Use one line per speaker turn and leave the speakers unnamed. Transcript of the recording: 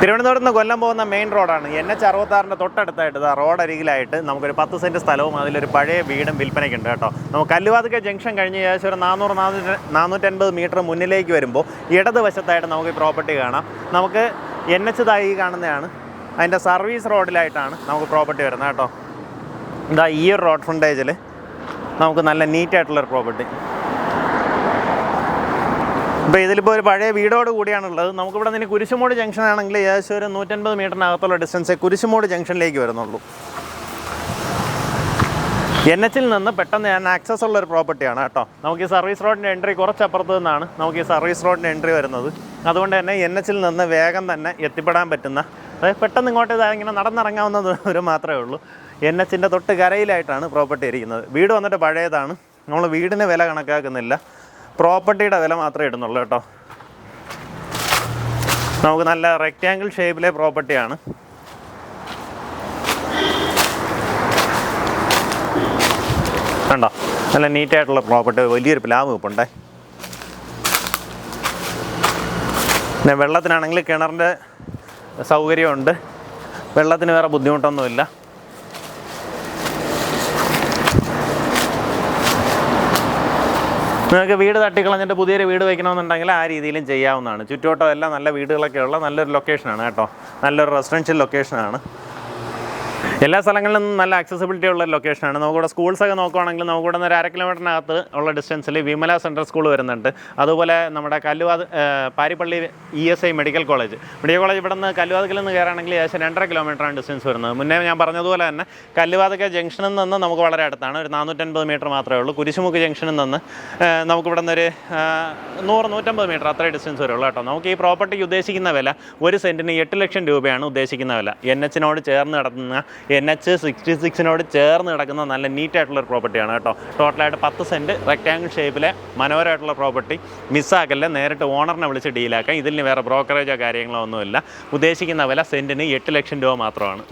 തിരുവനന്തപുരത്ത് നിന്ന് കൊല്ലം പോകുന്ന മെയിൻ റോഡാണ് എൻ എച്ച് അറുപത്താറിന്റെ തൊട്ടടുത്തായിട്ട് ആ റോഡ് അരികിലായിട്ട് നമുക്കൊരു പത്ത് സെന്റ് സ്ഥലവും അതിലൊരു പഴയ വീടും വിൽപ്പനയ്ക്കുണ്ട് കേട്ടോ. നമുക്ക് കല്ലുവാതുക്ക ജംഗ്ഷൻ കഴിഞ്ഞ് ഏകദേശം ഒരു നാനൂറ് നാനൂറ്റി നാനൂറ്റൻപത് മീറ്റർ മുന്നിലേക്ക് വരുമ്പോൾ ഇടതുവശത്തായിട്ട് നമുക്ക് ഈ പ്രോപ്പർട്ടി കാണാം. നമുക്ക് എൻ എച്ച് തായി കാണുന്നതാണ്. അതിന്റെ സർവീസ് റോഡിലായിട്ടാണ് നമുക്ക് പ്രോപ്പർട്ടി വരുന്നത് കേട്ടോ. ഇതാ ഈ ഒരു റോഡ് ഫ്രണ്ടേജിൽ നമുക്ക് നല്ല നീറ്റായിട്ടുള്ളൊരു പ്രോപ്പർട്ടി ഇപ്പോൾ ഇതിലിപ്പോൾ ഒരു പഴയ വീടോട് കൂടിയാണുള്ളത്. നമുക്കിവിടെ നിന്ന് കുരിശുമൂട് ജംഗ്ഷൻ ആണെങ്കിൽ ഏകദേശം ഒരു നൂറ്റൻപത് മീറ്ററിനകത്തുള്ള ഡിസ്റ്റൻസേ കുരിശുമൂട് ജംഗ്ഷനിലേക്ക് വരുന്നുള്ളൂ. എൻ എച്ചിൽ നിന്ന് പെട്ടെന്ന് ഞാൻ ആക്സസ് ഉള്ള ഒരു പ്രോപ്പർട്ടിയാണ് കേട്ടോ. നമുക്ക് ഈ സർവീസ് റോഡിന്റെ എൻട്രി കുറച്ച് അപ്പുറത്ത് നിന്നാണ് നമുക്ക് ഈ സർവീസ് റോഡിന്റെ എൻട്രി വരുന്നത്. അതുകൊണ്ട് തന്നെ എൻ എച്ചിൽ നിന്ന് വേഗം തന്നെ എത്തിപ്പെടാൻ പറ്റുന്ന അതായത് പെട്ടെന്ന് ഇങ്ങോട്ട് ഇങ്ങനെ നടന്നിറങ്ങാവുന്ന ഒരു മാത്രമേ ഉള്ളൂ. എൻ എച്ചിന്റെ തൊട്ട് കരയിലായിട്ടാണ് പ്രോപ്പർട്ടി ഇരിക്കുന്നത്. വീട് വന്നിട്ട് പഴയതാണ്. നമ്മൾ വീടിന് വില കണക്കാക്കുന്നില്ല. പ്രോപ്പർട്ടിയുടെ വില മാത്രമേ ഇടുന്നുള്ളൂ കേട്ടോ. നമുക്ക് നല്ല റെക്റ്റാങ്കിൾ ഷേപ്പിലെ പ്രോപ്പർട്ടിയാണ് കണ്ടോ? നല്ല നീറ്റായിട്ടുള്ള പ്രോപ്പർട്ടി വലിയൊരു പ്ലാവ് വെപ്പുണ്ടേ പിന്നെ വെള്ളത്തിനാണെങ്കിൽ കിണറിന്റെ സൗകര്യമുണ്ട്. വെള്ളത്തിന് വേറെ ബുദ്ധിമുട്ടൊന്നുമില്ല. നിങ്ങൾക്ക് വീട് തട്ടിക്കളഞ്ഞിട്ട് പുതിയൊരു വീട് വയ്ക്കണമെന്നുണ്ടെങ്കിൽ ആ രീതിയിലും ചെയ്യാവുന്നതാണ്. ചുറ്റുവട്ടം എല്ലാം നല്ല വീടുകളൊക്കെ ഉള്ള നല്ലൊരു ലൊക്കേഷനാണ് കേട്ടോ. നല്ലൊരു റെസിഡൻഷ്യൽ ലൊക്കേഷനാണ് എല്ലാ സ്ഥലങ്ങളിലും നല്ല ആക്സസിബിലിറ്റി ഉള്ള ലൊക്കേഷനാണ് നമുക്കിവിടെ സ്കൂൾസൊക്കെ നോക്കുവാണെങ്കിൽ നമുക്കിവിടെ നിന്ന് ഒരു അര കിലോമീറ്ററിനകത്ത് ഉള്ള ഡിസ്റ്റൻസിൽ വിമല സെൻട്രൽ സ്കൂൾ വരുന്നുണ്ട്. അതുപോലെ നമ്മുടെ കല്ലുവാത് Parippally E S I medical college medical college ഇവിടെ നിന്ന് കല്ലുവാതുക്കിൽ നിന്ന് കയറുകയാണെങ്കിൽ ഏകദേശം രണ്ടര കിലോമീറ്ററാണ് ഡിസ്റ്റൻസ് വരുന്നത്. മുന്നേ ഞാൻ പറഞ്ഞതുപോലെ തന്നെ കല്ലുവാതുക്ക ജംഗ്ഷനിൽ നിന്ന് നമുക്ക് വളരെ അടുത്താണ്. ഒരു നാനൂറ്റൻപത് മീറ്റർ മാത്രമേ ഉള്ളൂ. കുരിശുമുക്ക് ജംഗ്ഷനിൽ നിന്ന് നമുക്കിവിടെ നമുക്ക് ഇവിടെ നിന്ന് ഒരു നൂറ് നൂറ്റമ്പത് മീറ്റർ അത്രയും ഡിസ്റ്റൻസ് വരുള്ളൂ കേട്ടോ. നമുക്ക് ഈ പ്രോപ്പർട്ടിക്ക് ഉദ്ദേശിക്കുന്ന വില ഒരു സെന്റിന് എട്ട് ലക്ഷം രൂപയാണ് ഉദ്ദേശിക്കുന്ന വില. എൻ എച്ചിനോട് ചേർന്ന് കിടക്കുന്ന എൻ എച്ച് സിക്സ്റ്റി സിക്സിനോട് ചേർന്ന് കിടക്കുന്ന നല്ല നീറ്റായിട്ടുള്ള ഒരു പ്രോപ്പർട്ടിയാണ് കേട്ടോ. ടോട്ടലായിട്ട് പത്ത് സെന്റ് റെക്റ്റാങ്കിൾ ഷേപ്പിലെ മനോഹരമായിട്ടുള്ള പ്രോപ്പർട്ടി. മിസ്സാക്കല്ല നേരിട്ട് ഓണറിനെ വിളിച്ച് ഡീലാക്കാം ഇതിന് വേറെ ബ്രോക്കറേജോ കാര്യങ്ങളോ ഒന്നുമില്ല. ഉദ്ദേശിക്കുന്ന വില സെന്റിന് എട്ട് ലക്ഷം രൂപ മാത്രമാണ്.